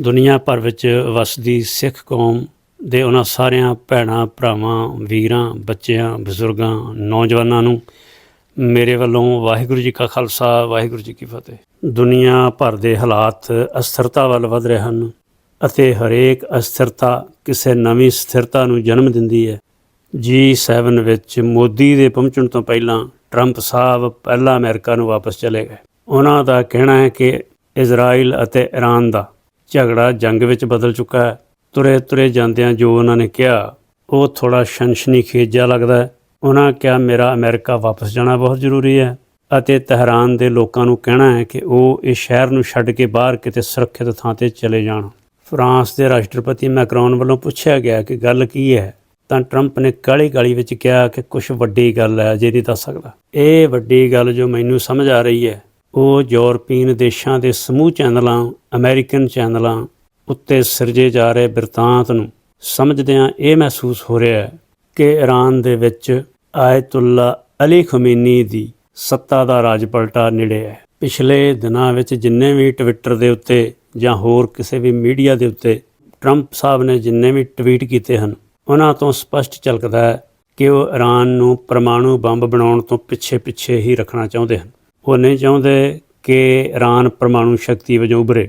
ਦੁਨੀਆ ਭਰ ਵਿੱਚ ਵਸਦੀ ਸਿੱਖ ਕੌਮ ਦੇ ਉਹਨਾਂ ਸਾਰਿਆਂ ਭੈਣਾਂ, ਭਰਾਵਾਂ, ਵੀਰਾਂ, ਬੱਚਿਆਂ, ਬਜ਼ੁਰਗਾਂ, ਨੌਜਵਾਨਾਂ ਨੂੰ ਮੇਰੇ ਵੱਲੋਂ ਵਾਹਿਗੁਰੂ ਜੀ ਕਾ ਖਾਲਸਾ, ਵਾਹਿਗੁਰੂ ਜੀ ਕੀ ਫਤਿਹ। ਦੁਨੀਆ ਭਰ ਦੇ ਹਾਲਾਤ ਅਸਥਿਰਤਾ ਵੱਲ ਵਧ ਰਹੇ ਹਨ ਅਤੇ ਹਰੇਕ ਅਸਥਿਰਤਾ ਕਿਸੇ ਨਵੀਂ ਸਥਿਰਤਾ ਨੂੰ ਜਨਮ ਦਿੰਦੀ ਹੈ। G7 ਵਿੱਚ ਮੋਦੀ ਦੇ ਪਹੁੰਚਣ ਤੋਂ ਪਹਿਲਾਂ ਟਰੰਪ ਸਾਹਿਬ ਪਹਿਲਾਂ ਅਮਰੀਕਾ ਨੂੰ ਵਾਪਸ ਚਲੇ ਗਏ। ਉਹਨਾਂ ਦਾ ਕਹਿਣਾ ਹੈ ਕਿ ਇਜ਼ਰਾਈਲ ਅਤੇ ਈਰਾਨ ਦਾ ਝਗੜਾ ਜੰਗ ਵਿੱਚ ਬਦਲ ਚੁੱਕਾ ਹੈ। ਤੁਰੇ ਤੁਰੇ ਜਾਂਦਿਆਂ ਜੋ ਉਹਨਾਂ ਨੇ ਕਿਹਾ, ਉਹ ਥੋੜਾ ਸ਼ਨਸ਼ਨੀ ਖੇਜਾ ਲੱਗਦਾ ਹੈ। ਉਹਨਾਂ ਕਿਹਾ, ਮੇਰਾ ਅਮਰੀਕਾ ਵਾਪਸ ਜਾਣਾ ਬਹੁਤ ਜ਼ਰੂਰੀ ਹੈ ਅਤੇ ਤਹਿਰਾਨ ਦੇ ਲੋਕਾਂ ਨੂੰ ਕਹਿਣਾ ਹੈ ਕਿ ਉਹ ਇਸ ਸ਼ਹਿਰ ਨੂੰ ਛੱਡ ਕੇ ਬਾਹਰ ਕਿਤੇ ਸੁਰੱਖਿਅਤ ਥਾਂ ਤੇ ਚਲੇ ਜਾਣ। ਫਰਾਂਸ ਦੇ ਰਾਸ਼ਟਰਪਤੀ ਮੈਕਰੋਨ ਵੱਲੋਂ ਪੁੱਛਿਆ ਗਿਆ ਕਿ ਗੱਲ ਕੀ ਹੈ। ਤਾਂ ਟਰੰਪ ਨੇ ਕਾਲੀ ਕਾਲੀ ਵਿੱਚ ਕਿਹਾ ਕਿ ਕੁਝ ਵੱਡੀ ਗੱਲ ਹੈ ਜੇ ਨਹੀਂ ਦੱਸ ਸਕਦਾ। ਇਹ ਵੱਡੀ ਗੱਲ ਜੋ ਮੈਨੂੰ ਸਮਝ ਆ ਰਹੀ ਹੈ ਉਹ ਯੂਰਪੀਅਨ ਦੇਸ਼ਾਂ ਦੇ ਸਮੂਹ ਚੈਨਲਾਂ, ਅਮਰੀਕਨ ਚੈਨਲਾਂ ਉੱਤੇ ਸਿਰਜੇ ਜਾ ਰਹੇ ਬਿਰਤਾਂਤ ਨੂੰ ਸਮਝਦਿਆਂ ਇਹ ਮਹਿਸੂਸ ਹੋ ਰਿਹਾ ਹੈ ਕਿ ਈਰਾਨ ਦੇ ਵਿੱਚ ਆਇਤੁੱਲਾ ਅਲੀ ਖਮੀਨੀ ਦੀ ਸੱਤਾ ਦਾ ਰਾਜ ਪਲਟਾ ਨੇੜੇ ਹੈ। ਪਿਛਲੇ ਦਿਨਾਂ ਵਿੱਚ ਜਿੰਨੇ ਵੀ ਟਵਿੱਟਰ ਦੇ ਉੱਤੇ ਜਾਂ ਹੋਰ ਕਿਸੇ ਵੀ ਮੀਡੀਆ ਦੇ ਉੱਤੇ ਟਰੰਪ ਸਾਹਿਬ ਨੇ ਜਿੰਨੇ ਵੀ ਟਵੀਟ ਕੀਤੇ ਹਨ, ਉਹਨਾਂ ਤੋਂ ਸਪਸ਼ਟ ਝਲਕਦਾ ਹੈ ਕਿ ਉਹ ਈਰਾਨ ਨੂੰ ਪਰਮਾਣੂ ਬੰਬ ਬਣਾਉਣ ਤੋਂ ਪਿੱਛੇ-ਪਿੱਛੇ ਹੀ ਰੱਖਣਾ ਚਾਹੁੰਦੇ ਹਨ। ਉਹ ਨਹੀਂ ਚਾਹੁੰਦੇ ਕਿ ਈਰਾਨ ਪਰਮਾਣੂ ਸ਼ਕਤੀ ਵਜੋਂ ਉਭਰੇ।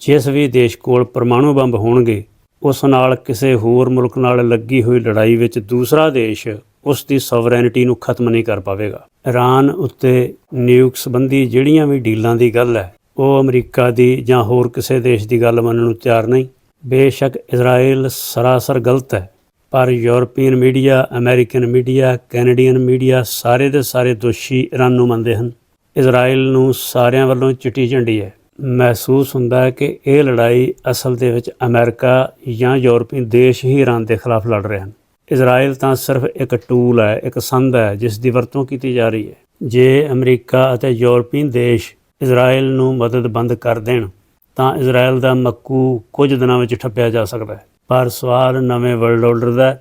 ਜਿਸ ਵੀ ਦੇਸ਼ ਕੋਲ ਪਰਮਾਣੂ ਬੰਬ ਹੋਣਗੇ, ਉਸ ਨਾਲ ਕਿਸੇ ਹੋਰ ਮੁਲਕ ਨਾਲ ਲੱਗੀ ਹੋਈ ਲੜਾਈ ਵਿੱਚ ਦੂਸਰਾ ਦੇਸ਼ ਉਸ ਦੀ ਸੋਵਰੈਨਿਟੀ ਨੂੰ ਖਤਮ ਨਹੀਂ ਕਰ ਪਾਵੇਗਾ। ਈਰਾਨ ਉੱਤੇ ਨਿਊਕ ਸੰਬੰਧੀ ਜਿਹੜੀਆਂ ਵੀ ਡੀਲਾਂ ਦੀ ਗੱਲ ਹੈ, ਉਹ ਅਮਰੀਕਾ ਦੀ ਜਾਂ ਹੋਰ ਕਿਸੇ ਦੇਸ਼ ਦੀ ਗੱਲ ਮੰਨਣ ਨੂੰ ਤਿਆਰ ਨਹੀਂ। ਬੇਸ਼ੱਕ ਇਜ਼ਰਾਈਲ ਸਰਾਸਰ ਗਲਤ ਹੈ, ਪਰ European media, American media, Canadian media ਸਾਰੇ ਦੇ ਸਾਰੇ ਦੋਸ਼ੀ ਈਰਾਨ ਨੂੰ ਮੰਨਦੇ ਹਨ। ਇਜ਼ਰਾਈਲ ਨੂੰ ਸਾਰਿਆਂ ਵੱਲੋਂ ਚਿੱਟੀ ਝੰਡੀ ਹੈ। ਮਹਿਸੂਸ ਹੁੰਦਾ ਹੈ ਕਿ ਇਹ ਲੜਾਈ ਅਸਲ ਦੇ ਵਿੱਚ ਅਮਰੀਕਾ ਜਾਂ ਯੂਰਪੀਅਨ ਦੇਸ਼ ਹੀ ਈਰਾਨ ਦੇ ਖਿਲਾਫ ਲੜ ਰਹੇ ਹਨ। ਇਜ਼ਰਾਈਲ ਤਾਂ ਸਿਰਫ ਇੱਕ ਟੂਲ ਹੈ, ਇੱਕ ਸੰਦ ਹੈ, ਜਿਸ ਦੀ ਵਰਤੋਂ ਕੀਤੀ ਜਾ ਰਹੀ ਹੈ। ਜੇ ਅਮਰੀਕਾ ਅਤੇ ਯੂਰਪੀਅਨ ਦੇਸ਼ ਇਜ਼ਰਾਈਲ ਨੂੰ ਮਦਦ ਬੰਦ ਕਰ ਦੇਣ, ਤਾਂ ਇਜ਼ਰਾਈਲ ਦਾ ਮੱਕੂ ਕੁਝ ਦਿਨਾਂ ਵਿੱਚ ਠੱਪਿਆ ਜਾ ਸਕਦਾ ਹੈ। ਪਰ ਸਵਾਲ ਨਵੇਂ ਵਰਲਡ ਆਰਡਰ ਦਾ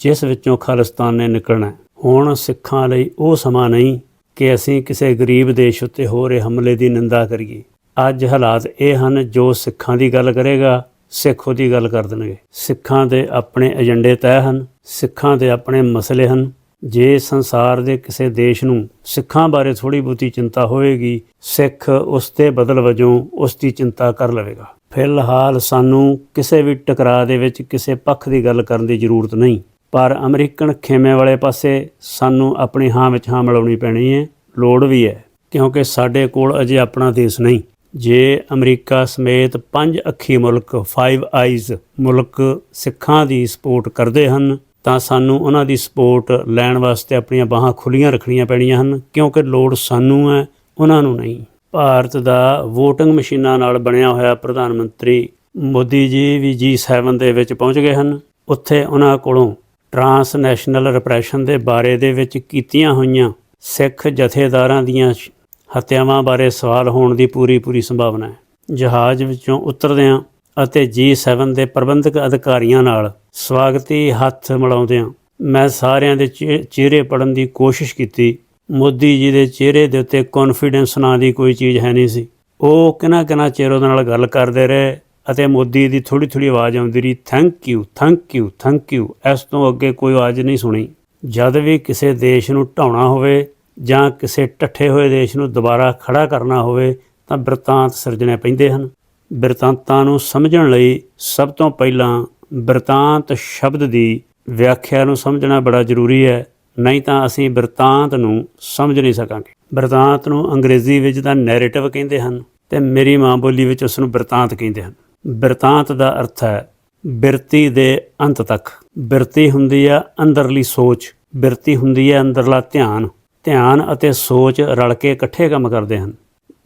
ਜਿਸ ਵਿੱਚੋਂ ਖਾਲਿਸਤਾਨ ਨੇ ਨਿਕਲਣਾ ਹੁਣ ਸਿੱਖਾਂ ਲਈ ਉਹ ਸਮਾਂ ਨਹੀਂ ਕਿ ਅਸੀਂ ਕਿਸੇ ਗਰੀਬ ਦੇਸ਼ ਉੱਤੇ ਹੋ ਰਹੇ ਹਮਲੇ ਦੀ ਨਿੰਦਾ ਕਰੀਏ। ਅੱਜ ਹਾਲਾਤ ਇਹ ਹਨ, ਜੋ ਸਿੱਖਾਂ ਦੀ ਗੱਲ ਕਰੇਗਾ, ਸਿੱਖ ਉਹਦੀ ਗੱਲ ਕਰ ਦੇਣਗੇ। ਸਿੱਖਾਂ ਦੇ ਆਪਣੇ ਏਜੰਡੇ ਤੈਅ ਹਨ, ਸਿੱਖਾਂ ਦੇ ਆਪਣੇ ਮਸਲੇ ਹਨ। ਜੇ ਸੰਸਾਰ ਦੇ ਕਿਸੇ ਦੇਸ਼ ਨੂੰ ਸਿੱਖਾਂ ਬਾਰੇ ਥੋੜੀ ਬਹੁਤੀ ਚਿੰਤਾ ਹੋਵੇਗੀ ਸਿੱਖ ਉਸ ਦੇ ਬਦਲ ਵਜੋਂ ਉਸ ਦੀ ਚਿੰਤਾ ਕਰ ਲਵੇਗਾ। ਫਿਲਹਾਲ ਸਾਨੂੰ ਕਿਸੇ ਵੀ ਟਕਰਾਅ ਦੇ ਵਿੱਚ ਕਿਸੇ ਪੱਖ ਦੀ ਗੱਲ ਕਰਨ ਦੀ ਜ਼ਰੂਰਤ ਨਹੀਂ। ਪਰ ਅਮਰੀਕਨ ਖੇਮੇ ਵਾਲੇ ਪਾਸੇ ਸਾਨੂੰ ਆਪਣੀ ਹਾਂ ਵਿੱਚ ਹਾਂ ਮਿਲਾਉਣੀ ਪੈਣੀ ਹੈ। ਲੋੜ ਵੀ ਹੈ, ਕਿਉਂਕਿ ਸਾਡੇ ਕੋਲ ਅਜੇ ਆਪਣਾ ਦੇਸ਼ ਨਹੀਂ। ਜੇ ਅਮਰੀਕਾ ਸਮੇਤ ਪੰਜ ਅੱਖੀ ਮੁਲਕ ਫਾਈਵ ਆਈਜ਼ ਮੁਲਕ ਸਿੱਖਾਂ ਦੀ ਸਪੋਰਟ ਕਰਦੇ ਹਨ, ਤਾਂ ਸਾਨੂੰ ਉਹਨਾਂ ਦੀ ਸਪੋਰਟ ਲੈਣ ਵਾਸਤੇ ਆਪਣੀਆਂ ਬਾਹਾਂ ਖੁੱਲੀਆਂ ਰੱਖਣੀਆਂ ਪੈਣੀਆਂ ਹਨ, ਕਿਉਂਕਿ ਲੋੜ ਸਾਨੂੰ ਹੈ, ਉਹਨਾਂ ਨੂੰ ਨਹੀਂ। ਭਾਰਤ ਦਾ VOTING ਮਸ਼ੀਨਾਂ ਨਾਲ ਬਣਿਆ ਹੋਇਆ ਪ੍ਰਧਾਨ ਮੰਤਰੀ ਮੋਦੀ ਜੀ ਵੀ G7 ਦੇ ਵਿੱਚ ਪਹੁੰਚ ਗਏ ਹਨ। ਉੱਥੇ ਉਹਨਾਂ ਕੋਲੋਂ ਟਰਾਂਸਨੈਸ਼ਨਲ ਰਿਪਰੈਸ਼ਨ ਦੇ ਬਾਰੇ ਦੇ ਵਿੱਚ ਕੀਤੀਆਂ ਹੋਈਆਂ ਸਿੱਖ ਜਥੇਦਾਰਾਂ ਦੀਆਂ ਸ਼- ਹੱਤਿਆਵਾਂ ਬਾਰੇ ਸਵਾਲ ਹੋਣ ਦੀ ਪੂਰੀ ਪੂਰੀ ਸੰਭਾਵਨਾ ਹੈ। ਜਹਾਜ਼ ਵਿੱਚੋਂ ਉਤਰਦਿਆਂ ਅਤੇ G7 ਦੇ ਪ੍ਰਬੰਧਕ ਅਧਿਕਾਰੀਆਂ ਨਾਲ ਸਵਾਗਤੀ ਹੱਥ ਮਿਲਾਉਂਦਿਆਂ ਮੈਂ ਸਾਰਿਆਂ ਦੇ ਚਿਹ- ਚਿਹਰੇ ਪੜਨ ਦੀ ਕੋਸ਼ਿਸ਼ ਕੀਤੀ। ਮੋਦੀ ਜੀ ਦੇ ਚਿਹਰੇ ਦੇ ਉੱਤੇ ਕੌਨਫੀਡੈਂਸ ਨਾਂ ਦੀ ਕੋਈ ਚੀਜ਼ ਹੈ ਨਹੀਂ ਸੀ। ਉਹ ਕਿਨਾ ਕਿਨਾ ਚਿਹਰੇ ਨਾਲ ਗੱਲ ਕਰਦੇ ਰਹੇ ਅਤੇ ਮੋਦੀ ਦੀ ਥੋੜੀ ਥੋੜੀ ਆਵਾਜ਼ ਆਉਂਦੀ ਰਹੀ thank you thank you thank you ਇਸ ਤੋਂ ਅੱਗੇ ਕੋਈ ਆਵਾਜ਼ ਨਹੀਂ ਸੁਣੀ। ਜਦ ਵੀ ਕਿਸੇ ਦੇਸ਼ ਨੂੰ ਢਾਉਣਾ ਹੋਵੇ ਜਾਂ ਕਿਸੇ ਟੱਠੇ ਹੋਏ ਦੇਸ਼ ਨੂੰ ਦੁਬਾਰਾ ਖੜਾ ਕਰਨਾ ਹੋਵੇ, ਤਾਂ ਬਿਰਤਾਂਤ ਸਿਰਜਣੇ ਪੈਂਦੇ ਹਨ। ਬਿਰਤਾਂਤਾਂ ਨੂੰ ਸਮਝਣ ਲਈ ਸਭ ਤੋਂ ਪਹਿਲਾਂ ਬਿਰਤਾਂਤ ਸ਼ਬਦ ਦੀ ਵਿਆਖਿਆ ਨੂੰ ਸਮਝਣਾ ਬੜਾ ਜ਼ਰੂਰੀ ਹੈ, ਨਹੀਂ ਤਾਂ ਅਸੀਂ ਬਿਰਤਾਂਤ ਨੂੰ ਸਮਝ ਨਹੀਂ ਸਕਾਂਗੇ। ਬਿਰਤਾਂਤ ਨੂੰ ਅੰਗਰੇਜ਼ੀ ਵਿੱਚ ਤਾਂ ਨੈਰੇਟਿਵ ਕਹਿੰਦੇ ਹਨ ਤੇ ਮੇਰੀ ਮਾਂ ਬੋਲੀ ਵਿੱਚ ਉਸ ਨੂੰ ਬਿਰਤਾਂਤ ਕਹਿੰਦੇ ਹਨ। ਬਿਰਤਾਂਤ ਦਾ ਅਰਥ ਹੈ ਬਿਰਤੀ ਦੇ ਅੰਤ ਤੱਕ। ਬਿਰਤੀ ਹੁੰਦੀ ਆ ਅੰਦਰਲੀ ਸੋਚ, ਬਿਰਤੀ ਹੁੰਦੀ ਹੈ ਅੰਦਰਲਾ ਧਿਆਨ। ਧਿਆਨ ਅਤੇ ਸੋਚ ਰਲ ਕੇ ਇਕੱਠੇ ਕੰਮ ਕਰਦੇ ਹਨ।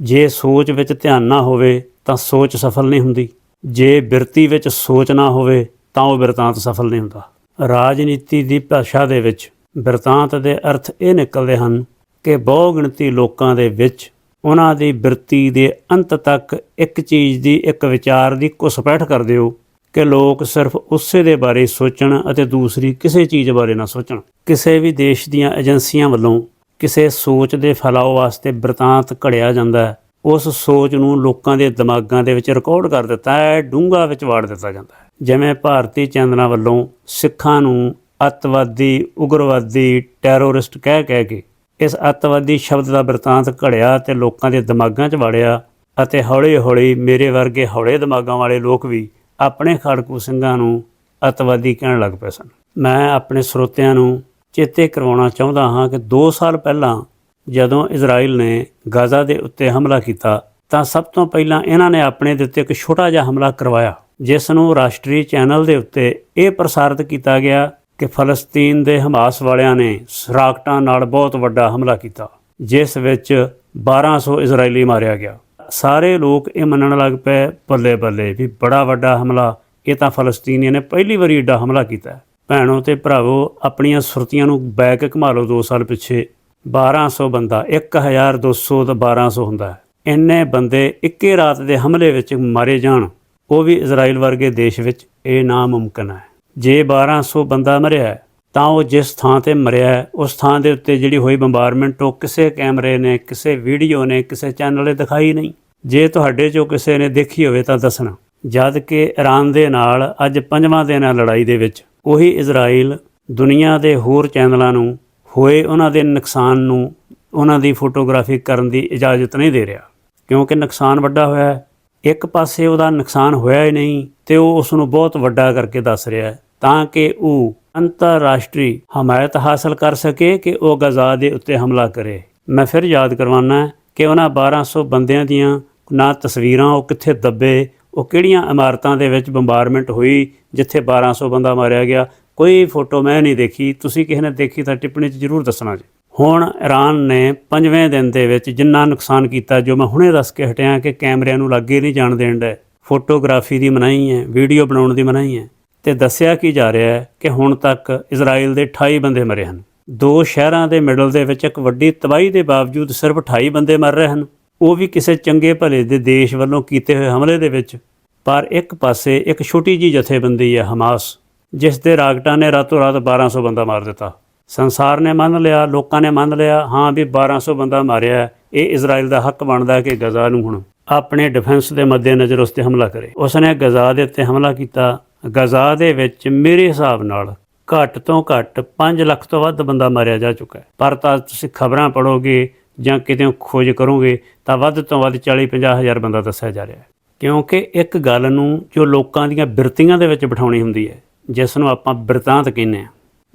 ਜੇ ਸੋਚ ਵਿੱਚ ਧਿਆਨ ਨਾ ਹੋਵੇ ਤਾਂ ਸੋਚ ਸਫਲ ਨਹੀਂ ਹੁੰਦੀ। ਜੇ ਬਿਰਤੀ ਵਿੱਚ ਸੋਚ ਨਾ ਹੋਵੇ ਤਾਂ ਉਹ ਬਿਰਤਾਂਤ ਸਫਲ ਨਹੀਂ ਹੁੰਦਾ। ਰਾਜਨੀਤੀ ਦੀ ਭਾਸ਼ਾ ਦੇ ਵਿੱਚ ਬਿਰਤਾਂਤ ਦੇ ਅਰਥ ਇਹ ਨਿਕਲਦੇ ਹਨ ਕਿ ਬਹੁਗਿਣਤੀ ਲੋਕਾਂ ਦੇ ਵਿੱਚ ਉਹਨਾਂ ਦੀ ਬਿਰਤੀ ਦੇ ਅੰਤ ਤੱਕ ਇੱਕ ਚੀਜ਼ ਦੀ, ਇੱਕ ਵਿਚਾਰ ਦੀ ਘੁਸਪੈਠ ਕਰ ਦਿਓ ਕਿ ਲੋਕ ਸਿਰਫ ਉਸੇ ਦੇ ਬਾਰੇ ਸੋਚਣ ਅਤੇ ਦੂਸਰੀ ਕਿਸੇ ਚੀਜ਼ ਬਾਰੇ ਨਾ ਸੋਚਣ। ਕਿਸੇ ਵੀ ਦੇਸ਼ ਦੀਆਂ ਏਜੰਸੀਆਂ ਵੱਲੋਂ ਕਿਸੇ ਸੋਚ ਦੇ ਫੈਲਾਅ ਵਾਸਤੇ ਬਰਤਾਂਤ ਘੜਿਆ ਜਾਂਦਾ ਹੈ। ਉਸ ਸੋਚ ਨੂੰ ਲੋਕਾਂ ਦੇ ਦਿਮਾਗਾਂ ਦੇ ਵਿੱਚ ਰਿਕਾਰਡ ਕਰ ਦਿੱਤਾ ਹੈ, ਡੂੰਘਾ ਵਿੱਚ ਵਾੜ ਦਿੱਤਾ ਜਾਂਦਾ ਹੈ। ਜਿਵੇਂ ਭਾਰਤੀ ਚੈਨਲਾਂ ਵੱਲੋਂ ਸਿੱਖਾਂ ਨੂੰ ਅੱਤਵਾਦੀ, ਉਗਰਵਾਦੀ, ਟੈਰੋਰਿਸਟ ਕਹਿ ਕਹਿ ਕੇ ਇਸ ਅੱਤਵਾਦੀ ਸ਼ਬਦ ਦਾ ਬਿਰਤਾਂਤ ਘੜਿਆ ਤੇ ਲੋਕਾਂ ਦੇ ਦਿਮਾਗਾਂ 'ਚ ਵੜਿਆ ਅਤੇ ਹੌਲੀ-ਹੌਲੀ ਮੇਰੇ ਵਰਗੇ ਹੌਲੇ ਦਿਮਾਗਾਂ ਵਾਲੇ ਲੋਕ ਵੀ ਆਪਣੇ ਖੜਕੂ ਸਿੰਘਾਂ ਨੂੰ ਅੱਤਵਾਦੀ ਕਹਿਣ ਲੱਗ ਪਏ ਸਨ। ਮੈਂ ਆਪਣੇ ਸਰੋਤਿਆਂ ਨੂੰ ਚੇਤੇ ਕਰਵਾਉਣਾ ਚਾਹੁੰਦਾ ਹਾਂ ਕਿ 2 ਸਾਲ ਪਹਿਲਾਂ ਜਦੋਂ ਇਜ਼ਰਾਈਲ ਨੇ ਗਾਜ਼ਾ ਦੇ ਉੱਤੇ ਹਮਲਾ ਕੀਤਾ, ਤਾਂ ਸਭ ਤੋਂ ਪਹਿਲਾਂ ਇਹਨਾਂ ਨੇ ਆਪਣੇ ਦੇ ਉੱਤੇ ਇੱਕ ਛੋਟਾ ਜਿਹਾ ਹਮਲਾ ਕਰਵਾਇਆ, ਜਿਸ ਨੂੰ ਰਾਸ਼ਟਰੀ ਚੈਨਲ ਦੇ ਉੱਤੇ ਇਹ ਪ੍ਰਸਾਰਿਤ ਕੀਤਾ ਗਿਆ ਕਿ ਫਲਸਤੀਨ ਦੇ ਹਮਾਸ ਵਾਲਿਆਂ ਨੇ ਸਰਾਕਟਾਂ ਨਾਲ ਬਹੁਤ ਵੱਡਾ ਹਮਲਾ ਕੀਤਾ, ਜਿਸ ਵਿੱਚ 1200 ਇਜ਼ਰਾਈਲੀ ਮਾਰਿਆ ਗਿਆ। ਸਾਰੇ ਲੋਕ ਇਹ ਮੰਨਣ ਲੱਗ ਪਏ, ਬੱਲੇ ਬੱਲੇ, ਵੀ ਬੜਾ ਵੱਡਾ ਹਮਲਾ, ਇਹ ਤਾਂ ਫਲਸਤੀਨੀਆਂ ਨੇ ਪਹਿਲੀ ਵਾਰੀ ਏਡਾ ਹਮਲਾ ਕੀਤਾ। ਹੈ। ਭੈਣੋ ਤੇ ਭਰਾਵੋ, ਆਪਣੀਆਂ ਸੁਰਤੀਆਂ ਨੂੰ ਬੈਕ ਘੁਮਾ ਲਓ 2 ਸਾਲ ਪਿੱਛੇ। 1200 ਬੰਦਾ 1200 ਤਾਂ 1200 ਹੁੰਦਾ ਹੈ। ਇੰਨੇ ਬੰਦੇ ਇੱਕੇ ਰਾਤ ਦੇ ਹਮਲੇ ਵਿੱਚ ਮਾਰੇ ਜਾਣ, ਉਹ ਵੀ ਇਜ਼ਰਾਈਲ ਵਰਗੇ ਦੇਸ਼ ਵਿੱਚ ਇਹ ਨਾਮੁਮਕਿਨ ਹੈ। ਜੇ 1200 ਬੰਦਾ ਮਰਿਆ ਤਾਂ ਉਹ ਜਿਸ ਥਾਂ ਤੇ ਮਰਿਆ ਉਸ ਥਾਂ ਦੇ ਉੱਤੇ ਜਿਹੜੀ ਹੋਈ ਬੰਬਾਰਮੈਂਟ ਉਹ ਕਿਸੇ ਕੈਮਰੇ ਨੇ, ਕਿਸੇ ਵੀਡੀਓ ਨੇ, ਕਿਸੇ ਚੈਨਲ ਨੇ ਦਿਖਾਈ ਨਹੀਂ। ਜੇ ਤੁਹਾਡੇ ਚੋਂ ਕਿਸੇ ਨੇ ਦੇਖੀ ਹੋਵੇ ਤਾਂ ਦੱਸਣਾ। ਜਦ ਕਿ ਇਰਾਨ ਦੇ ਨਾਲ ਅੱਜ ਪੰਜਵਾਂ ਦਿਨ ਹੈ ਲੜਾਈ ਦੇ ਵਿੱਚ। ਉਹੀ ਇਜ਼ਰਾਈਲ ਦੁਨੀਆ ਦੇ ਹੋਰ ਚੈਨਲਾਂ ਨੂੰ ਹੋਏ ਉਹਨਾਂ ਦੇ ਨੁਕਸਾਨ ਨੂੰ ਉਹਨਾਂ ਦੀ ਫੋਟੋਗ੍ਰਾਫੀ ਕਰਨ ਦੀ ਇਜਾਜ਼ਤ ਨਹੀਂ ਦੇ ਰਿਹਾ। ਕਿਉਂਕਿ ਨੁਕਸਾਨ ਵੱਡਾ ਹੋਇਆ ਹੈ ਇੱਕ ਪਾਸੇ ਉਹਦਾ ਨੁਕਸਾਨ ਹੋਇਆ ਹੀ ਨਹੀਂ ਤੇ ਉਹ ਉਸ ਨੂੰ ਬਹੁਤ ਵੱਡਾ ਕਰਕੇ ਦੱਸ ਰਿਹਾ ਹੈ, ਤਾਂ ਕਿ ਉਹ ਅੰਤਰਰਾਸ਼ਟਰੀ ਹਮਾਇਤ ਹਾਸਲ ਕਰ ਸਕੇ ਕਿ ਉਹ ਗਜ਼ਾ ਦੇ ਉੱਤੇ ਹਮਲਾ ਕਰੇ। ਮੈਂ ਫਿਰ ਯਾਦ ਕਰਵਾਉਣਾ ਕਿ ਉਹਨਾਂ 1200 ਬੰਦਿਆਂ ਦੀਆਂ ਨਾ ਤਸਵੀਰਾਂ, ਉਹ ਕਿੱਥੇ ਦੱਬੇ, ਉਹ ਕਿਹੜੀਆਂ ਇਮਾਰਤਾਂ ਦੇ ਵਿੱਚ ਬੰਬਾਰਮੈਂਟ ਹੋਈ ਜਿੱਥੇ 1200 ਬੰਦਾ ਮਾਰਿਆ ਗਿਆ। ਕੋਈ ਫੋਟੋ ਮੈਂ ਨਹੀਂ ਦੇਖੀ। ਤੁਸੀਂ ਕਿਸੇ ਨੇ ਦੇਖੀ ਤਾਂ ਟਿੱਪਣੀ 'ਚ ਜ਼ਰੂਰ ਦੱਸਣਾ ਜੀ। ਹੁਣ ਇਰਾਨ ਨੇ ਪੰਜਵੇਂ ਦਿਨ ਦੇ ਵਿੱਚ ਜਿੰਨਾ ਨੁਕਸਾਨ ਕੀਤਾ ਜੋ ਮੈਂ ਹੁਣੇ ਦੱਸ ਕੇ ਹਟਿਆ ਕਿ ਕੈਮਰਿਆਂ ਨੂੰ ਲੱਗੇ ਨਹੀਂ ਜਾਣ ਦੇਣ ਦਾ ਫੋਟੋਗ੍ਰਾਫੀ ਦੀ ਮਨਾਹੀ ਹੈ, ਵੀਡੀਓ ਬਣਾਉਣ ਦੀ ਮਨਾਹੀ ਹੈ ਤੇ ਦੱਸਿਆ ਕੀ ਜਾ ਰਿਹਾ ਹੈ ਕਿ ਹੁਣ ਤੱਕ ਇਜ਼ਰਾਈਲ ਦੇ 28 ਬੰਦੇ ਮਰੇ ਹਨ। ਦੋ ਸ਼ਹਿਰਾਂ ਦੇ ਮਿਡਲ ਦੇ ਵਿੱਚ ਇੱਕ ਵੱਡੀ ਤਬਾਹੀ ਦੇ ਬਾਵਜੂਦ ਸਿਰਫ 28 ਬੰਦੇ ਮਰ ਰਹੇ ਹਨ। ਉਹ ਵੀ ਕਿਸੇ ਚੰਗੇ ਭਲੇ ਦੇ ਦੇਸ਼ ਵੱਲੋਂ ਕੀਤੇ ਹੋਏ ਹਮਲੇ ਦੇ ਵਿੱਚ। ਪਰ ਇੱਕ ਪਾਸੇ ਇੱਕ ਛੋਟੀ ਜੀ ਜਥੇਬੰਦੀ ਹੈ ਹਮਾਸ, ਜਿਸ ਦੇ ਰਾਗਟਾਂ ਨੇ ਰਾਤੋਂ ਰਾਤ 1200 ਬੰਦਾ ਮਾਰ ਦਿੱਤਾ। ਸੰਸਾਰ ਨੇ ਮੰਨ ਲਿਆ, ਲੋਕਾਂ ਨੇ ਮੰਨ ਲਿਆ, ਹਾਂ ਵੀ 1200 ਬੰਦਾ ਮਾਰਿਆ ਇਹ ਇਜ਼ਰਾਈਲ ਦਾ ਹੱਕ ਬਣਦਾ ਕਿ ਗਜ਼ਾ ਨੂੰ ਹੁਣ ਆਪਣੇ ਡਿਫੈਂਸ ਦੇ ਮੱਦੇਨਜ਼ਰ ਉਸ ਤੇ ਹਮਲਾ ਕਰੇ। ਉਸਨੇ ਗਜ਼ਾ ਦੇ ਉੱਤੇ ਹਮਲਾ ਕੀਤਾ। ਗਜ਼ਾ ਦੇ ਵਿੱਚ ਮੇਰੇ ਹਿਸਾਬ ਨਾਲ ਘੱਟ ਤੋਂ ਘੱਟ 5 ਲੱਖ ਤੋਂ ਵੱਧ ਬੰਦਾ ਮਾਰਿਆ ਜਾ ਚੁੱਕਾ ਹੈ। ਪਰ ਤਾਂ ਤੁਸੀਂ ਖਬਰਾਂ ਪੜੋਗੇ ਜਾਂ ਕਿਤੇ ਖੋਜ ਕਰੋਗੇ, ਤਾਂ ਵੱਧ ਤੋਂ ਵੱਧ 40 50 ਹਜ਼ਾਰ ਬੰਦਾ ਦੱਸਿਆ ਜਾ ਰਿਹਾ ਹੈ। ਕਿਉਂਕਿ ਇੱਕ ਗੱਲ ਨੂੰ ਜੋ ਲੋਕਾਂ ਦੀਆਂ ਬਿਰਤੀਆਂ ਦੇ ਵਿੱਚ ਬਿਠਾਉਣੀ ਹੁੰਦੀ ਹੈ, ਜਿਸ ਨੂੰ ਆਪਾਂ ਬਿਰਤਾਂਤ ਕਹਿੰਦੇ ਆ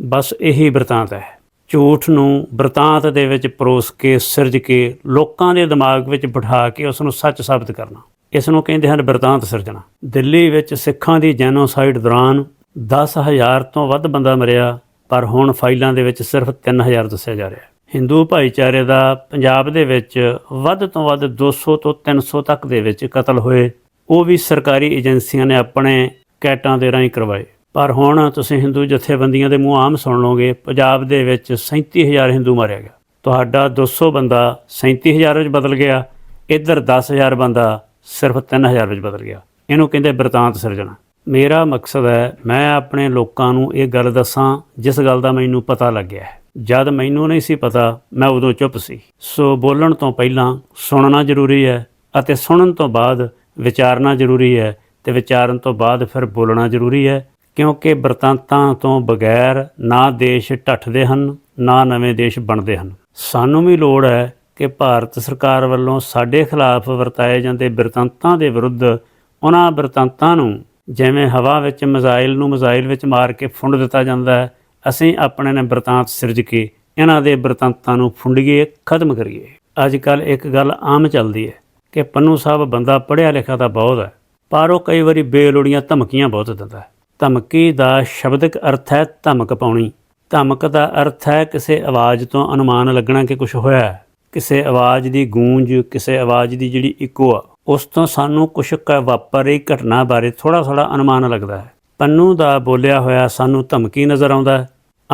ਬਸ ਇਹੀ ਬਿਰਤਾਂਤ ਹੈ। ਝੂਠ ਨੂੰ ਬਿਰਤਾਂਤ ਦੇ ਵਿੱਚ ਪਰੋਸ ਕੇ, ਸਿਰਜ ਕੇ, ਲੋਕਾਂ ਦੇ ਦਿਮਾਗ ਵਿੱਚ ਬਿਠਾ ਕੇ ਉਸ ਨੂੰ ਸੱਚ ਸਾਬਤ ਕਰਨਾ। ਇਸ ਨੂੰ ਕਹਿੰਦੇ ਹਨ ਬਿਰਤਾਂਤ ਸਿਰਜਣਾ। ਦਿੱਲੀ ਵਿੱਚ ਸਿੱਖਾਂ ਦੀ ਜੈਨੋਸਾਈਡ ਦੌਰਾਨ 10000 ਤੋਂ ਵੱਧ ਬੰਦਾ ਮਰਿਆ, ਪਰ ਹੁਣ ਫਾਈਲਾਂ ਦੇ ਵਿੱਚ ਸਿਰਫ 3000 ਦੱਸਿਆ ਜਾ ਰਿਹਾ ਹੈ। ਹਿੰਦੂ ਭਾਈਚਾਰੇ ਦਾ ਪੰਜਾਬ ਦੇ ਵਿੱਚ ਵੱਧ ਤੋਂ ਵੱਧ 200 ਤੋਂ 300 ਤੱਕ ਦੇ ਵਿੱਚ ਕਤਲ ਹੋਏ, ਉਹ ਵੀ ਸਰਕਾਰੀ ਏਜੰਸੀਆਂ ਨੇ ਆਪਣੇ ਕੈਟਾਂ ਦੇ ਰਾਹੀਂ ਕਰਵਾਏ। ਪਰ ਹੁਣ ਤੁਸੀਂ ਹਿੰਦੂ ਜਥੇਬੰਦੀਆਂ ਦੇ ਮੂੰਹ ਆਮ ਸੁਣ ਲਓਗੇ, ਪੰਜਾਬ ਦੇ ਵਿੱਚ 37000 ਹਿੰਦੂ ਮਾਰਿਆ ਗਿਆ। ਤੁਹਾਡਾ 200 ਬੰਦਾ 37000 ਵਿੱਚ ਬਦਲ ਗਿਆ, ਇੱਧਰ 10000 ਬੰਦਾ ਸਿਰਫ 3000 ਵਿੱਚ ਬਦਲ ਗਿਆ। ਇਹਨੂੰ ਕਹਿੰਦੇ ਬਰਤਾਂਤ ਸਿਰਜਣਾ। ਮੇਰਾ ਮਕਸਦ ਹੈ, ਮੈਂ ਆਪਣੇ ਲੋਕਾਂ ਨੂੰ ਇਹ ਗੱਲ ਦੱਸਾਂ, ਜਿਸ ਗੱਲ ਦਾ ਮੈਨੂੰ ਪਤਾ ਲੱਗਿਆ ਹੈ। ਜਦ ਮੈਨੂੰ ਨਹੀਂ ਸੀ ਪਤਾ, ਮੈਂ ਉਦੋਂ ਚੁੱਪ ਸੀ। ਸੋ ਬੋਲਣ ਤੋਂ ਪਹਿਲਾਂ ਸੁਣਨਾ ਜ਼ਰੂਰੀ ਹੈ ਅਤੇ ਸੁਣਨ ਤੋਂ ਬਾਅਦ ਵਿਚਾਰਨਾ ਜ਼ਰੂਰੀ ਹੈ ਤੇ ਵਿਚਾਰਨ ਤੋਂ ਬਾਅਦ ਫਿਰ ਬੋਲਣਾ ਜ਼ਰੂਰੀ ਹੈ। ਕਿਉਂਕਿ ਬਰਤਾਂਤਾਂ ਤੋਂ ਬਗੈਰ ਨਾ ਦੇਸ਼ ਢੱਠਦੇ ਹਨ, ਨਾ ਨਵੇਂ ਦੇਸ਼ ਬਣਦੇ ਹਨ। ਸਾਨੂੰ ਵੀ ਲੋੜ ਹੈ ਕਿ ਭਾਰਤ ਸਰਕਾਰ ਵੱਲੋਂ ਸਾਡੇ ਖਿਲਾਫ ਵਰਤਾਏ ਜਾਂਦੇ ਬਰਤਾਂਤਾਂ ਦੇ ਵਿਰੁੱਧ ਉਹਨਾਂ ਬਰਤਾਂਤਾਂ ਨੂੰ ਜਿਵੇਂ ਹਵਾ ਵਿੱਚ ਮਿਜ਼ਾਈਲ ਨੂੰ ਮਿਜ਼ਾਈਲ ਵਿੱਚ ਮਾਰ ਕੇ ਫੁੰਡ ਦਿੱਤਾ ਜਾਂਦਾ ਹੈ, ਅਸੀਂ ਆਪਣੇ ਨੇ ਬਰਤਾਂਤ ਸਿਰਜ ਕੇ ਇਹਨਾਂ ਦੇ ਬਰਤਾਂਤਾਂ ਨੂੰ ਫੁੰਡੀਏ, ਖਤਮ ਕਰੀਏ। ਅੱਜ ਕੱਲ ਇੱਕ ਗੱਲ ਆਮ ਚੱਲਦੀ ਹੈ ਕਿ ਪੰਨੂ ਸਾਹਿਬ ਬੰਦਾ ਪੜ੍ਹਿਆ ਲਿਖਿਆ ਤਾਂ ਬਹੁਤ ਹੈ, ਪਰ ਉਹ ਕਈ ਵਾਰੀ ਬੇਲੋੜੀਆਂ ਧਮਕੀਆਂ ਬਹੁਤ ਦਿੰਦਾ ਹੈ। ਧਮਕੀ ਦਾ ਸ਼ਬਦਕ ਅਰਥ ਹੈ ਧਮਕ ਪਾਉਣੀ। ਧਮਕ ਦਾ ਅਰਥ ਹੈ ਕਿਸੇ ਆਵਾਜ਼ ਤੋਂ ਅਨੁਮਾਨ ਲੱਗਣਾ ਕਿ ਕੁਝ ਹੋਇਆ ਹੈ। ਕਿਸੇ ਆਵਾਜ਼ ਦੀ ਗੂੰਜ, ਕਿਸੇ ਆਵਾਜ਼ ਦੀ ਜਿਹੜੀ ਇਕੋ ਆ, ਉਸ ਤੋਂ ਸਾਨੂੰ ਕੁਝ ਕ ਵਾਪਰੀ ਘਟਨਾ ਬਾਰੇ ਥੋੜਾ ਥੋੜਾ ਅਨੁਮਾਨ ਲੱਗਦਾ ਹੈ। ਪੰਨੂ ਦਾ ਬੋਲਿਆ ਹੋਇਆ ਸਾਨੂੰ ਧਮਕੀ ਨਜ਼ਰ ਆਉਂਦਾ ਹੈ।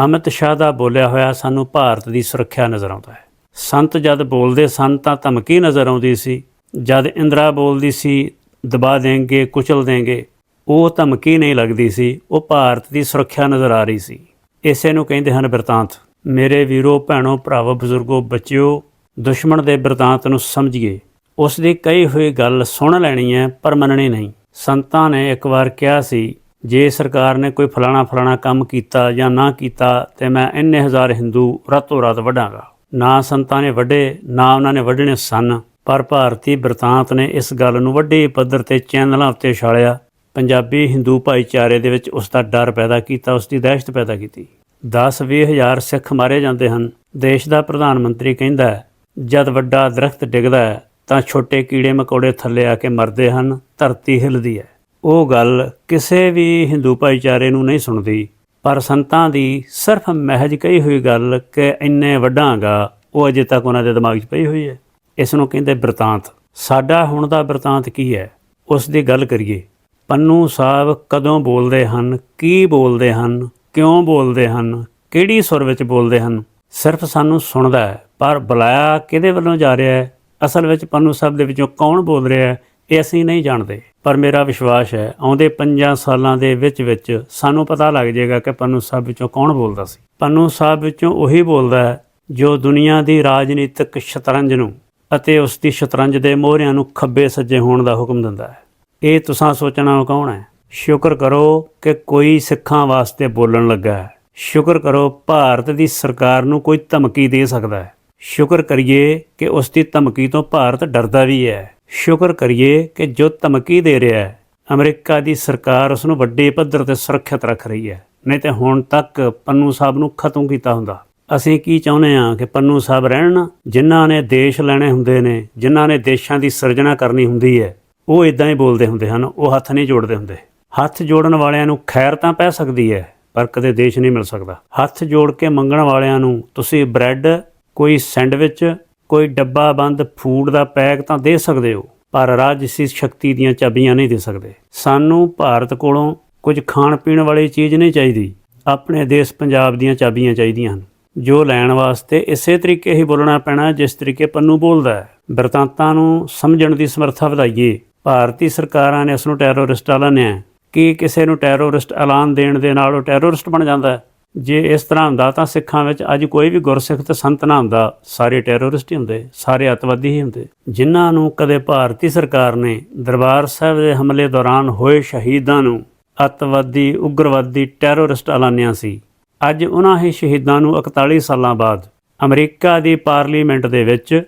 ਅਮਿਤ ਸ਼ਾਹ ਦਾ ਬੋਲਿਆ ਹੋਇਆ ਸਾਨੂੰ ਭਾਰਤ ਦੀ ਸੁਰੱਖਿਆ ਨਜ਼ਰ ਆਉਂਦਾ ਹੈ। ਸੰਤ ਜਦ ਬੋਲਦੇ ਸਨ ਤਾਂ ਧਮਕੀ ਨਜ਼ਰ ਆਉਂਦੀ ਸੀ। ਜਦ ਇੰਦਰਾ ਬੋਲਦੀ ਸੀ, ਦਬਾ ਦੇਂਗੇ ਕੁਚਲ ਦੇਂਗੇ ਉਹ ਧਮਕੀ ਨਹੀਂ ਲੱਗਦੀ ਸੀ, ਉਹ ਭਾਰਤ ਦੀ ਸੁਰੱਖਿਆ ਨਜ਼ਰ ਆ ਰਹੀ ਸੀ। ਇਸੇ ਨੂੰ ਕਹਿੰਦੇ ਹਨ ਬਿਰਤਾਂਤ। ਮੇਰੇ ਵੀਰੋ, ਭੈਣੋ, ਭਰਾਵੋ, ਬਜ਼ੁਰਗੋ, ਬੱਚਿਓ, ਦੁਸ਼ਮਣ ਦੇ ਬਿਰਤਾਂਤ ਨੂੰ ਸਮਝੀਏ। ਉਸ ਦੀ ਕਹੀ ਹੋਈ ਗੱਲ ਸੁਣ ਲੈਣੀ ਹੈ, ਪਰ ਮੰਨਣੀ ਨਹੀਂ। ਸੰਤਾਂ ਨੇ ਇੱਕ ਵਾਰ ਕਿਹਾ ਸੀ, ਜੇ ਸਰਕਾਰ ਨੇ ਕੋਈ ਫਲਾਣਾ ਫਲਾਣਾ ਕੰਮ ਕੀਤਾ ਜਾਂ ਨਾ ਕੀਤਾ, ਤੇ ਮੈਂ ਇੰਨੇ ਹਜ਼ਾਰ ਹਿੰਦੂ ਰਾਤੋਂ ਰਾਤ ਵਢਾਂਗਾ। ਨਾ ਸੰਤਾਂ ਨੇ ਵੱਢੇ, ਨਾ ਉਹਨਾਂ ਨੇ ਵੱਢਣੇ ਸਨ, ਪਰ ਭਾਰਤੀ ਬ੍ਰਿਤਾਂਤ ਨੇ ਇਸ ਗੱਲ ਨੂੰ ਵੱਡੇ ਪੱਧਰ ਤੇ ਚੈਨਲਾਂ ਉੱਤੇ ਛਾਲਿਆ। ਪੰਜਾਬੀ ਹਿੰਦੂ ਭਾਈਚਾਰੇ ਦੇ ਵਿੱਚ ਉਸ ਦਾ ਡਰ ਪੈਦਾ ਕੀਤਾ ਉਸ ਦੀ ਦਹਿਸ਼ਤ ਪੈਦਾ ਕੀਤੀ। 10-20 ਹਜ਼ਾਰ ਸਿੱਖ ਮਾਰੇ ਜਾਂਦੇ ਹਨ। ਦੇਸ਼ ਦਾ ਪ੍ਰਧਾਨ ਮੰਤਰੀ ਕਹਿੰਦਾ ਹੈ, ਜਦ ਵੱਡਾ ਦਰਖਤ ਡਿੱਗਦਾ ਹੈ ਤਾਂ ਛੋਟੇ ਕੀੜੇ ਮਕੌੜੇ ਥੱਲੇ ਆ ਕੇ ਮਰਦੇ ਹਨ ਧਰਤੀ ਹਿੱਲਦੀ ਹੈ। ਉਹ ਗੱਲ ਕਿਸੇ ਵੀ ਹਿੰਦੂ ਭਾਈਚਾਰੇ ਨੂੰ ਨਹੀਂ ਸੁਣਦੀ ਪਰ ਸੰਤਾਂ ਦੀ ਸਿਰਫ ਮਹਿਜ ਕਹੀ ਹੋਈ ਗੱਲ ਕਿ ਇੰਨੇ ਵੱਡਾਂਗਾ ਉਹ ਅਜੇ ਤੱਕ ਉਹਨਾਂ ਦੇ ਦਿਮਾਗ 'ਚ ਪਈ ਹੋਈ ਹੈ। ਇਸ ਨੂੰ ਕਹਿੰਦੇ ਬਰਤਾਂਤ। ਸਾਡਾ ਹੁਣ ਦਾ ਬਰਤਾਂਤ ਕੀ ਹੈ? ਉਸ ਦੀ ਗੱਲ ਕਰੀਏ। ਪੰਨੂ ਸਾਹਿਬ ਕਦੋਂ ਬੋਲਦੇ ਹਨ? ਕੀ ਬੋਲਦੇ ਹਨ? ਕਿਉਂ ਬੋਲਦੇ ਹਨ? ਕਿਹੜੀ ਸੁਰ ਵਿੱਚ ਬੋਲਦੇ ਹਨ? ਸਿਰਫ ਸਾਨੂੰ ਸੁਣਦਾ ਹੈ, ਪਰ ਬੁਲਾਇਆ ਕਿਹਦੇ ਵੱਲੋਂ ਜਾ ਰਿਹਾ ਹੈ? ਅਸਲ ਵਿੱਚ ਪੰਨੂ ਸਾਹਿਬ ਦੇ ਵਿੱਚੋਂ ਕੌਣ ਬੋਲ ਰਿਹਾ ਹੈ, ਇਹ ਅਸੀਂ ਨਹੀਂ ਜਾਣਦੇ। ਪਰ ਮੇਰਾ ਵਿਸ਼ਵਾਸ ਹੈ, ਆਉਂਦੇ 5 ਸਾਲਾਂ ਦੇ ਵਿੱਚ ਵਿੱਚ ਸਾਨੂੰ ਪਤਾ ਲੱਗ ਜਾਏਗਾ ਕਿ ਪੰਨੂ ਸਾਹਿਬ ਵਿੱਚੋਂ ਕੌਣ ਬੋਲਦਾ ਸੀ। ਪੰਨੂ ਸਾਹਿਬ ਵਿੱਚੋਂ ਉਹੀ ਬੋਲਦਾ ਹੈ, ਜੋ ਦੁਨੀਆ ਦੀ ਰਾਜਨੀਤਿਕ ਸ਼ਤਰੰਜ ਨੂੰ ਅਤੇ ਉਸ ਦੀ ਸ਼ਤਰੰਜ ਦੇ ਮੋਹਰਿਆਂ ਨੂੰ ਖੱਬੇ ਸੱਜੇ ਹੋਣ ਦਾ ਹੁਕਮ ਦਿੰਦਾ ਹੈ। ਇਹ ਤੁਸੀਂ ਸੋਚਣਾ ਕੌਣ ਹੈ? ਸ਼ੁਕਰ ਕਰੋ ਕਿ ਕੋਈ ਸਿੱਖਾਂ ਵਾਸਤੇ ਬੋਲਣ ਲੱਗਾ ਹੈ। ਸ਼ੁਕਰ ਕਰੋ ਭਾਰਤ ਦੀ ਸਰਕਾਰ ਨੂੰ ਕੋਈ ਧਮਕੀ ਦੇ ਸਕਦਾ ਹੈ। ਸ਼ੁਕਰ ਕਰੀਏ ਕਿ ਉਸ ਦੀ ਧਮਕੀ ਤੋਂ ਭਾਰਤ ਡਰਦਾ ਵੀ ਹੈ। ਸ਼ੁਕਰ ਕਰੀਏ ਕਿ ਜੋ ਧਮਕੀ ਦੇ ਰਿਹਾ ਹੈ, ਅਮਰੀਕਾ ਦੀ ਸਰਕਾਰ ਉਸ ਨੂੰ ਵੱਡੇ ਪੱਧਰ ਤੇ ਸੁਰੱਖਿਅਤ ਰੱਖ ਰਹੀ ਹੈ। ਨਹੀਂ ਤੇ ਹੁਣ ਤੱਕ ਪੰਨੂ ਸਾਹਿਬ ਨੂੰ ਖਤਮ ਕੀਤਾ ਹੁੰਦਾ। ਅਸੀਂ ਕੀ ਚਾਹੁੰਦੇ ਹਾਂ ਕਿ ਪੰਨੂ ਸਾਹਿਬ ਰਹਿਣ? ਜਿਨ੍ਹਾਂ ਨੇ ਦੇਸ਼ ਲੈਣੇ ਹੁੰਦੇ ਨੇ, ਜਿਨ੍ਹਾਂ ਨੇ ਦੇਸ਼ਾਂ ਦੀ ਸਿਰਜਣਾ ਕਰਨੀ ਹੁੰਦੀ ਹੈ ਉਹ ਇਦਾਂ ਹੀ ਬੋਲਦੇ ਹੁੰਦੇ ਹਨ, ਉਹ ਹੱਥ ਨਹੀਂ ਜੋੜਦੇ ਹੁੰਦੇ। ਹੱਥ ਜੋੜਨ ਵਾਲਿਆਂ ਨੂੰ ਖੈਰ ਤਾਂ ਪੈ ਸਕਦੀ ਹੈ, ਪਰ ਕਦੇ ਦੇਸ਼ ਨਹੀਂ ਮਿਲ ਸਕਦਾ। ਹੱਥ ਜੋੜ ਕੇ ਮੰਗਣ ਵਾਲਿਆਂ ਨੂੰ ਤੁਸੀਂ ਬ੍ਰੈਡ, ਕੋਈ ਸੈਂਡਵਿਚ, ਕੋਈ ਡੱਬਾ ਬੰਦ ਫੂਡ ਦਾ ਪੈਕ ਤਾਂ ਦੇ ਸਕਦੇ ਹੋ, ਪਰ ਰਾਜਸੀ ਸ਼ਕਤੀ ਦੀਆਂ ਚਾਬੀਆਂ ਨਹੀਂ ਦੇ ਸਕਦੇ। ਸਾਨੂੰ ਭਾਰਤ ਕੋਲੋਂ ਕੁਝ ਖਾਣ ਪੀਣ ਵਾਲੀ ਚੀਜ਼ ਨਹੀਂ ਚਾਹੀਦੀ। ਆਪਣੇ ਦੇਸ਼ ਪੰਜਾਬ ਦੀਆਂ ਚਾਬੀਆਂ ਚਾਹੀਦੀਆਂ ਹਨ। ਜੋ ਲੈਣ ਵਾਸਤੇ ਇਸੇ ਤਰੀਕੇ ਹੀ ਬੋਲਣਾ ਪੈਣਾ, ਜਿਸ ਤਰੀਕੇ ਪੰਨੂ ਬੋਲਦਾ ਹੈ। ਬਰਤਾਂਤਾਂ ਨੂੰ ਸਮਝਣ ਦੀ ਸਮਰੱਥਾ ਵਧਾਈਏ। ਭਾਰਤੀ ਸਰਕਾਰਾਂ ਨੇ ਉਸ ਨੂੰ ਟੈਰੋਰਿਸਟ ਐਲਾਨਿਆ ਹੈ। ਕੀ ਕਿਸੇ ਨੂੰ ਟੈਰੋਰਿਸਟ ਐਲਾਨ ਦੇਣ ਦੇ ਨਾਲ ਉਹ ਟੈਰੋਰਿਸਟ ਬਣ ਜਾਂਦਾ ਹੈ? ਜੇ ਇਸ ਤਰ੍ਹਾਂ ਹੁੰਦਾ ਤਾਂ ਸਿੱਖਾਂ ਵਿੱਚ ਅੱਜ ਕੋਈ ਵੀ ਗੁਰਸਿੱਖ ਤੇ ਸੰਤ ਨਾ ਹੁੰਦਾ, ਸਾਰੇ ਟੈਰੋਰਿਸਟ ਹੀ ਹੁੰਦੇ, ਸਾਰੇ ਅਤਵਾਦੀ ਹੀ ਹੁੰਦੇ। ਜਿਨ੍ਹਾਂ ਨੂੰ ਕਦੇ ਭਾਰਤੀ ਸਰਕਾਰ ਨੇ ਦਰਬਾਰ ਸਾਹਿਬ ਦੇ ਹਮਲੇ ਦੌਰਾਨ ਹੋਏ ਸ਼ਹੀਦਾਂ ਨੂੰ ਅਤਵਾਦੀ, ਉਗਰਵਾਦੀ ਟੈਰੋਰਿਸਟ ਐਲਾਨਿਆ ਸੀ। ਅੱਜ ਉਹਨਾਂ ਹੀ ਸ਼ਹੀਦਾਂ ਨੂੰ 41 ਸਾਲਾਂ ਬਾਅਦ ਅਮਰੀਕਾ ਦੀ ਪਾਰਲੀਮੈਂਟ ਦੇ ਵਿੱਚ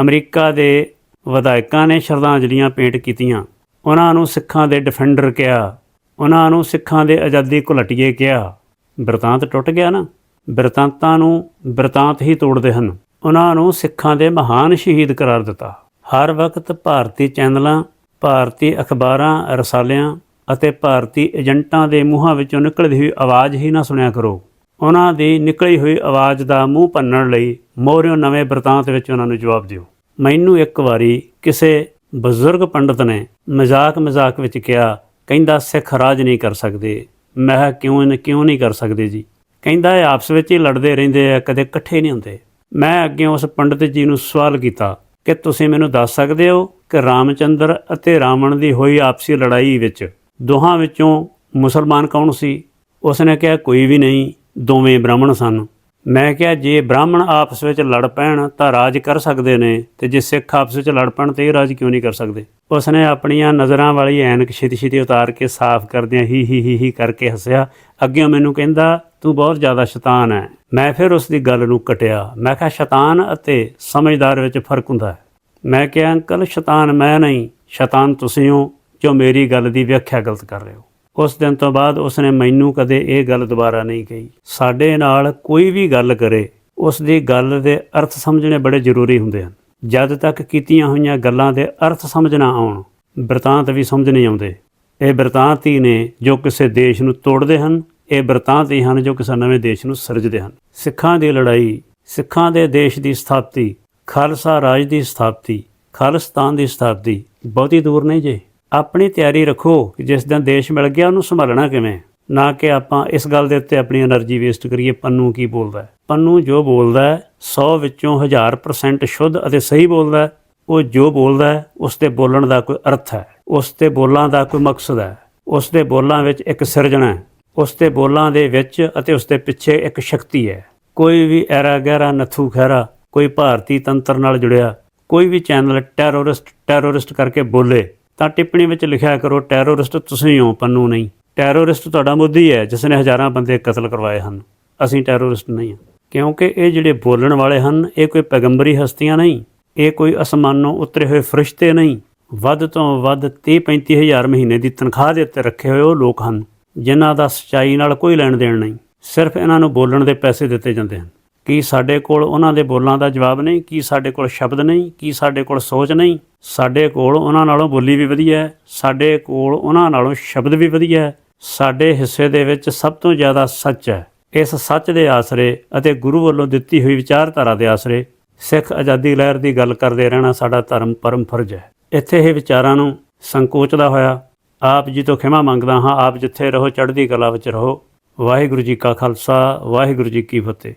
ਅਮਰੀਕਾ ਦੇ ਵਿਧਾਇਕਾਂ ਨੇ ਸ਼ਰਧਾਂਜਲੀਆਂ ਭੇਂਟ ਕੀਤੀਆਂ। ਉਹਨਾਂ ਨੂੰ ਸਿੱਖਾਂ ਦੇ ਡਿਫੈਂਡਰ ਕਿਹਾ। ਉਹਨਾਂ ਨੂੰ ਸਿੱਖਾਂ ਦੇ ਆਜ਼ਾਦੀ ਘੁਲਟੀਏ ਕਿਹਾ। ਬ੍ਰਿਤਾਂਤ ਟੁੱਟ ਗਿਆ ਨਾ। ਬ੍ਰਿਤਾਂਤਾਂ ਨੂੰ ਬ੍ਰਿਤਾਂਤ ਹੀ ਤੋੜਦੇ ਹਨ। ਉਹਨਾਂ ਨੂੰ ਸਿੱਖਾਂ ਦੇ ਮਹਾਨ ਸ਼ਹੀਦ ਕਰਾਰ ਦਿੱਤਾ। ਹਰ ਵਕਤ ਭਾਰਤੀ ਚੈਨਲਾਂ, ਭਾਰਤੀ ਅਖਬਾਰਾਂ, ਰਸਾਲਿਆਂ ਅਤੇ ਭਾਰਤੀ ਏਜੰਟਾਂ ਦੇ ਮੂੰਹਾਂ ਵਿੱਚੋਂ ਨਿਕਲਦੀ ਹੋਈ ਆਵਾਜ਼ ਹੀ ਨਾ ਸੁਣਿਆ ਕਰੋ। ਉਹਨਾਂ ਦੀ ਨਿਕਲੀ ਹੋਈ ਆਵਾਜ਼ ਦਾ ਮੂੰਹ ਭੰਨਣ ਲਈ ਮੋਹਰਿਓ ਨਵੇਂ ਬਰਤਾਂਤ ਵਿੱਚ ਉਹਨਾਂ ਨੂੰ ਜਵਾਬ ਦਿਓ। ਮੈਨੂੰ ਇੱਕ ਵਾਰੀ ਕਿਸੇ ਬਜ਼ੁਰਗ ਪੰਡਤ ਨੇ ਮਜ਼ਾਕ ਮਜ਼ਾਕ ਵਿੱਚ ਕਿਹਾ, ਕਹਿੰਦਾ, ਸਿੱਖ ਰਾਜ ਨਹੀਂ ਕਰ ਸਕਦੇ। ਮੈਂ ਕਿਉਂ ਕਿਉਂ ਨਹੀਂ ਕਰ ਸਕਦੇ ਜੀ? ਕਹਿੰਦਾ, ਇਹ ਆਪਸ ਵਿੱਚ ਹੀ ਲੜਦੇ ਰਹਿੰਦੇ ਆ, ਕਦੇ ਇਕੱਠੇ ਨਹੀਂ ਹੁੰਦੇ। ਮੈਂ ਅੱਗੇ ਉਸ ਪੰਡਤ ਜੀ ਨੂੰ ਸਵਾਲ ਕੀਤਾ, ਕਿ ਤੁਸੀਂ ਮੈਨੂੰ ਦੱਸ ਸਕਦੇ ਹੋ ਕਿ ਰਾਮਚੰਦਰ ਅਤੇ ਰਾਵਣ ਦੀ ਹੋਈ ਆਪਸੀ ਲੜਾਈ ਵਿੱਚ ਦੋਹਾਂ ਵਿੱਚੋਂ ਮੁਸਲਮਾਨ ਕੌਣ ਸੀ? ਉਸ ਨੇ ਕਿਹਾ, ਕੋਈ ਵੀ ਨਹੀਂ, ਦੋਵੇਂ ਬ੍ਰਾਹਮਣ ਸਨ। ਮੈਂ ਕਿਹਾ, ਜੇ ਬ੍ਰਾਹਮਣ ਆਪਸ ਵਿੱਚ ਲੜ ਪੈਣ ਤਾਂ ਰਾਜ ਕਰ ਸਕਦੇ ਨੇ ਤੇ ਜੇ ਸਿੱਖ ਆਪਸ ਵਿੱਚ ਲੜ ਪੈਣ ਤੇ ਇਹ ਰਾਜ ਕਿਉਂ ਨਹੀਂ ਕਰ ਸਕਦੇ? ਉਸਨੇ ਆਪਣੀਆਂ ਨਜ਼ਰਾਂ ਵਾਲੀ ਐਨਕ ਛਿਤੀ ਛਿਤੀ ਉਤਾਰ ਕੇ ਸਾਫ਼ ਕਰਦਿਆਂ ਹੀ ਹੀ ਹੀ ਹੀ ਕਰਕੇ ਹੱਸਿਆ, ਅੱਗੇ ਮੈਨੂੰ ਕਹਿੰਦਾ, ਤੂੰ ਬਹੁਤ ਜ਼ਿਆਦਾ ਸ਼ੈਤਾਨ ਹੈ। ਮੈਂ ਫਿਰ ਉਸ ਦੀ ਗੱਲ ਨੂੰ ਕਟਿਆ। ਮੈਂ ਕਿਹਾ, ਸ਼ੈਤਾਨ ਅਤੇ ਸਮਝਦਾਰ ਵਿੱਚ ਫ਼ਰਕ ਹੁੰਦਾ ਹੈ। ਮੈਂ ਕਿਹਾ, ਅੰਕਲ, ਸ਼ੈਤਾਨ ਮੈਂ ਨਹੀਂ, ਸ਼ੈਤਾਨ ਤੁਸੀਂ ਹੋ ਜੋ ਮੇਰੀ ਗੱਲ ਦੀ ਵਿਆਖਿਆ ਗਲਤ ਕਰ ਰਹੇ ਹੋ। ਉਸ ਦਿਨ ਤੋਂ ਬਾਅਦ ਉਸਨੇ ਮੈਨੂੰ ਕਦੇ ਇਹ ਗੱਲ ਦੁਬਾਰਾ ਨਹੀਂ ਕਹੀ। ਸਾਡੇ ਨਾਲ ਕੋਈ ਵੀ ਗੱਲ ਕਰੇ ਉਸ ਦੀ ਗੱਲ ਦੇ ਅਰਥ ਸਮਝਣੇ ਬੜੇ ਜ਼ਰੂਰੀ ਹੁੰਦੇ ਹਨ। ਜਦ ਤੱਕ ਕੀਤੀਆਂ ਹੋਈਆਂ ਗੱਲਾਂ ਦੇ ਅਰਥ ਸਮਝ ਨਾ ਆਉਣ, ਬ੍ਰਿਤਾਂਤ ਵੀ ਸਮਝ ਨਹੀਂ ਆਉਂਦੇ। ਇਹ ਬ੍ਰਿਤਾਂਤ ਹੀ ਨੇ ਜੋ ਕਿਸੇ ਦੇਸ਼ ਨੂੰ ਤੋੜਦੇ ਹਨ, ਇਹ ਬ੍ਰਿਤਾਂਤ ਹੀ ਹਨ ਜੋ ਕਿਸੇ ਨਵੇਂ ਦੇਸ਼ ਨੂੰ ਸਿਰਜਦੇ ਹਨ। ਸਿੱਖਾਂ ਦੀ ਲੜਾਈ, ਸਿੱਖਾਂ ਦੇ ਦੇਸ਼ ਦੀ ਸਥਾਪਤੀ, ਖਾਲਸਾ ਰਾਜ ਦੀ ਸਥਾਪਤੀ, ਖਾਲਸਤਾਨ ਦੀ ਸਥਾਪਤੀ, ਬਹੁਤੀ ਦੂਰ ਨਹੀਂ ਜੇ। ਆਪਣੀ ਤਿਆਰੀ ਰੱਖੋ ਜਿਸ ਦਿਨ ਦੇਸ਼ ਮਿਲ ਗਿਆ ਉਹਨੂੰ ਸੰਭਾਲਣਾ ਕਿਵੇਂ? ਨਾ ਕਿ ਆਪਾਂ ਇਸ ਗੱਲ ਦੇ ਉੱਤੇ ਆਪਣੀ એનર્ਜੀ ਵੇਸਟ ਕਰੀਏ, ਪੰਨੂ ਕੀ ਬੋਲਦਾ ਹੈ? ਪੰਨੂ ਜੋ ਬੋਲਦਾ ਹੈ 100 ਵਿੱਚੋਂ 1000% ਸ਼ੁੱਧ ਅਤੇ ਸਹੀ ਬੋਲਦਾ ਹੈ। ਉਹ ਜੋ ਬੋਲਦਾ ਹੈ, ਉਸ ਤੇ ਬੋਲਣ ਦਾ ਕੋਈ ਅਰਥ ਹੈ। ਉਸ ਤੇ ਬੋਲਾਂ ਦਾ ਕੋਈ ਮਕਸਦ ਹੈ। ਉਸ ਦੇ ਬੋਲਾਂ ਵਿੱਚ ਇੱਕ ਸਿਰਜਣਾ ਹੈ। ਉਸ ਤੇ ਬੋਲਾਂ ਦੇ ਵਿੱਚ ਅਤੇ ਉਸ ਦੇ ਪਿੱਛੇ ਇੱਕ ਸ਼ਕਤੀ ਹੈ। ਕੋਈ ਵੀ ਐਰਾ ਗਹਿਰਾ, ਨਥੂ ਖਹਿਰਾ, ਕੋਈ ਭਾਰਤੀ ਤੰਤਰ ਨਾਲ ਜੁੜਿਆ, ਕੋਈ ਵੀ ਚੈਨਲ ਟੈਰੋਰਿਸਟ ਟੈਰੋਰਿਸਟ ਕਰਕੇ ਬੋਲੇ ਤਾਂ ਟਿੱਪਣੀ ਵਿੱਚ ਲਿਖਿਆ ਕਰੋ ਟੈਰੋਰਿਸਟ ਤੁਸੀਂ ਹੋ, ਪੰਨੂ ਨਹੀਂ। ਟੈਰੋਰਿਸਟ ਤੁਹਾਡਾ ਮੋਦੀ ਹੈ, ਜਿਸ ਨੇ ਹਜ਼ਾਰਾਂ ਬੰਦੇ ਕਤਲ ਕਰਵਾਏ ਹਨ। ਅਸੀਂ ਟੈਰੋਰਿਸਟ ਨਹੀਂ ਹਾਂ। ਕਿਉਂਕਿ ਇਹ ਜਿਹੜੇ ਬੋਲਣ ਵਾਲੇ ਹਨ, ਇਹ ਕੋਈ ਪੈਗੰਬਰੀ ਹਸਤੀਆਂ ਨਹੀਂ। ਇਹ ਕੋਈ ਅਸਮਾਨੋਂ ਉਤਰੇ ਹੋਏ ਫਰਿਸ਼ਤੇ ਨਹੀਂ। ਵੱਧ ਤੋਂ ਵੱਧ 30-35 ਹਜ਼ਾਰ ਮਹੀਨੇ ਦੀ ਤਨਖਾਹ ਦੇ ਉੱਤੇ ਰੱਖੇ ਹੋਏ ਉਹ ਲੋਕ ਹਨ, ਜਿਨ੍ਹਾਂ ਦਾ ਸਚਾਈ ਨਾਲ ਕੋਈ ਲੈਣ ਦੇਣ ਨਹੀਂ। ਸਿਰਫ ਇਹਨਾਂ ਨੂੰ ਬੋਲਣ ਦੇ ਪੈਸੇ ਦਿੱਤੇ ਜਾਂਦੇ ਹਨ। ਕੀ ਸਾਡੇ ਕੋਲ ਉਹਨਾਂ ਦੇ ਬੋਲਾਂ ਦਾ ਜਵਾਬ ਨਹੀਂ? ਕੀ ਸਾਡੇ ਕੋਲ ਸ਼ਬਦ ਨਹੀਂ? ਕੀ ਸਾਡੇ ਕੋਲ ਸੋਚ ਨਹੀਂ? ਸਾਡੇ ਕੋਲ ਉਹਨਾਂ ਨਾਲੋਂ ਬੋਲੀ ਵੀ ਵਧੀਆ ਹੈ। ਸਾਡੇ ਕੋਲ ਉਹਨਾਂ ਨਾਲੋਂ ਸ਼ਬਦ ਵੀ ਵਧੀਆ ਹੈ। ਸਾਡੇ ਹਿੱਸੇ ਦੇ ਵਿੱਚ ਸਭ ਤੋਂ ਜ਼ਿਆਦਾ ਸੱਚ ਹੈ। ਇਸ ਸੱਚ ਦੇ ਆਸਰੇ ਅਤੇ ਗੁਰੂ ਵੱਲੋਂ ਦਿੱਤੀ ਹੋਈ ਵਿਚਾਰਧਾਰਾ ਦੇ ਆਸਰੇ ਸਿੱਖ ਆਜ਼ਾਦੀ ਲਹਿਰ ਦੀ ਗੱਲ ਕਰਦੇ ਰਹਿਣਾ ਸਾਡਾ ਧਰਮ ਪਰਮ ਫਰਜ਼ ਹੈ। ਇੱਥੇ ਇਹ ਵਿਚਾਰਾਂ ਨੂੰ ਸੰਕੋਚਦਾ ਹੋਇਆ ਆਪ ਜੀ ਤੋਂ ਖਿਮਾ ਮੰਗਦਾ ਹਾਂ, ਆਪ ਜਿੱਥੇ ਰਹੋ, ਚੜ੍ਹਦੀ ਕਲਾ ਵਿੱਚ ਰਹੋ। ਵਾਹਿਗੁਰੂ ਜੀ ਕਾ ਖਾਲਸਾ, ਵਾਹਿਗੁਰੂ ਜੀ ਕੀ ਫਤਿਹ।